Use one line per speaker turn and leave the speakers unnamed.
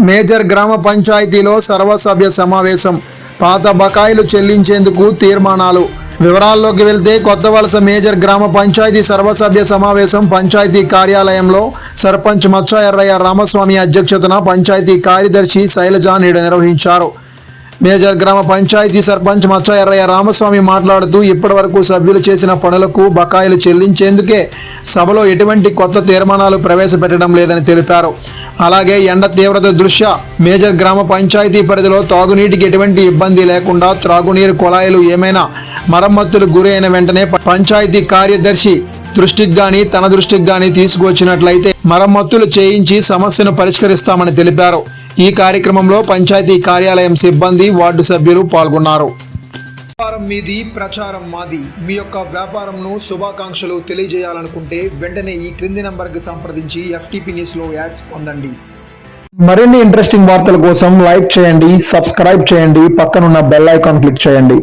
Major గ్రామ పంచాయతీలో సర్వసభ్య సమావేశం. పాత బకాయిలు చెల్లించేందుకు తీర్మానాలు. వివరాల్లోకి వెళ్తే కొత్త వలస మేజర్ గ్రామ పంచాయతీ సర్వసభ్య సమావేశం పంచాయతీ కార్యాలయంలో సర్పంచ్ మచ్చ ఎర్రయ్య రామస్వామి అధ్యక్షతన పంచాయతీ కార్యదర్శి శైలజ నేడు నిర్వహించారు. మేజర్ గ్రామ పంచాయతీ సర్పంచ్ మచ్చయ్య ఎర్రయ్య రామస్వామి మాట్లాడుతూ ఇప్పటివరకు సభ్యులు చేసిన పనులకు బకాయిలు చెల్లించేందుకే సభలో ఎటువంటి కొత్త తీర్మానాలు ప్రవేశపెట్టడం లేదని తెలిపారు. అలాగే ఎండ తీవ్రత దృష్ట్యా మేజర్ గ్రామ పంచాయతీ పరిధిలో తాగునీటికి ఎటువంటి ఇబ్బంది లేకుండా త్రాగునీరు కుళాయిలు ఏమైనా మరమ్మతులు గురైన వెంటనే పంచాయతీ కార్యదర్శి దృష్టికి గాని తన దృష్టికి గాని తీసుకువచ్చినట్లయితే మరమ్మతులు చేయించి సమస్యను పరిష్కరిస్తామని తెలిపారు. ఈ కార్యక్రమంలో పంచాయతీ కార్యాలయం సిబ్బంది వార్డు సభ్యులు పాల్గొన్నారు. వ్యాపారం మీది ప్రచారం మాది. మీ యొక్క వ్యాపారంను శుభాకాంక్షలు తెలియజేయాలనుకుంటే వెంటనే ఈ క్రింది నంబర్కి సంప్రదించి ఎఫ్టీపీ న్యూస్లో యాడ్స్ పొందండి.
మరిన్ని ఇంట్రెస్టింగ్ వార్తల కోసం లైక్ చేయండి సబ్స్క్రైబ్ చేయండి పక్కనున్న బెల్ ఐకాన్ క్లిక్ చేయండి.